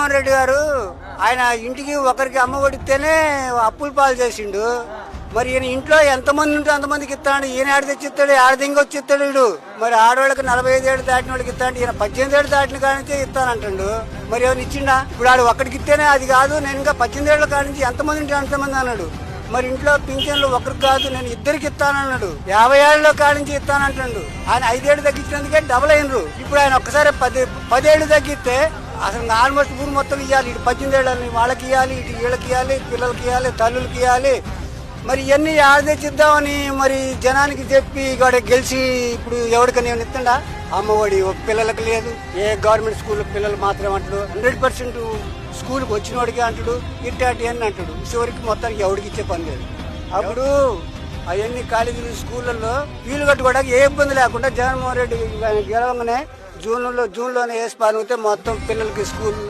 జగన్మోహన్ రెడ్డి గారు ఆయన ఇంటికి ఒకరికి అమ్మ ఒడితేనే అప్పులు పాలు చేసిండు. మరి ఈయన ఇంట్లో ఎంతమంది ఉంటే అంతమందికి ఇస్తాడు ఈయన ఆడ తెచ్చిస్తాడు ఆడదింగి వచ్చి ఇస్తాడు వీడు. మరి ఆడవాళ్ళకి నలభై ఐదు ఏడు దాటిన వాళ్ళకి ఇస్తాడు ఈయన పద్దెనిమిది ఏళ్ళు దాటిన కానించే ఇస్తానంటాడు. మరి ఏమైనా ఇచ్చిండా? ఇప్పుడు ఆడు ఒక్కడికి ఇస్తేనే అది కాదు నేను ఇంకా పద్దెనిమిది ఏళ్ళ కానించి ఎంతమంది ఉంటే అంతమంది అన్నాడు. మరి ఇంట్లో పింఛన్లు ఒకరికి కాదు నేను ఇద్దరికి ఇస్తానన్నాడు. యాభై ఏళ్ళలో కానించి ఇస్తానంటాడు. ఆయన ఐదేళ్ళు తగ్గించినందుకే డబుల్ అయినరు. ఇప్పుడు ఆయన ఒక్కసారి పది పదేళ్ళు తగ్గిస్తే అసలు ఆల్మోస్ట్ ఊరు మొత్తం ఇవ్వాలి ఇటు పద్దెనిమిది ఏళ్ళని వాళ్ళకి ఇవ్వాలి ఇటు వీళ్ళకి ఇవ్వాలి పిల్లలకి ఇవ్వాలి తల్లులకి ఇవ్వాలి మరి ఇవన్నీ ఆడ మరి జనానికి చెప్పి ఇక్కడ గెలిచి ఇప్పుడు ఎవరికని ఇస్తుండా? అమ్మఒడి పిల్లలకు లేదు. ఏ గవర్నమెంట్ స్కూల్ పిల్లలు మాత్రం అంటాడు. హండ్రెడ్ పర్సెంట్ స్కూల్కి వచ్చినోడికి అంటాడు. ఇట్టాటి అని అంటాడు. చివరికి మొత్తానికి ఎవడికి ఇచ్చే పని లేదు. అప్పుడు అవన్నీ కాలేజీలు స్కూళ్ళల్లో ఫీజులు కట్టుకోవడానికి ఏ ఇబ్బంది లేకుండా జగన్మోహన్ రెడ్డి గెలవగానే జూన్లో జూన్లోనే వేసి పాల్గొతే మొత్తం పిల్లలకి స్కూల్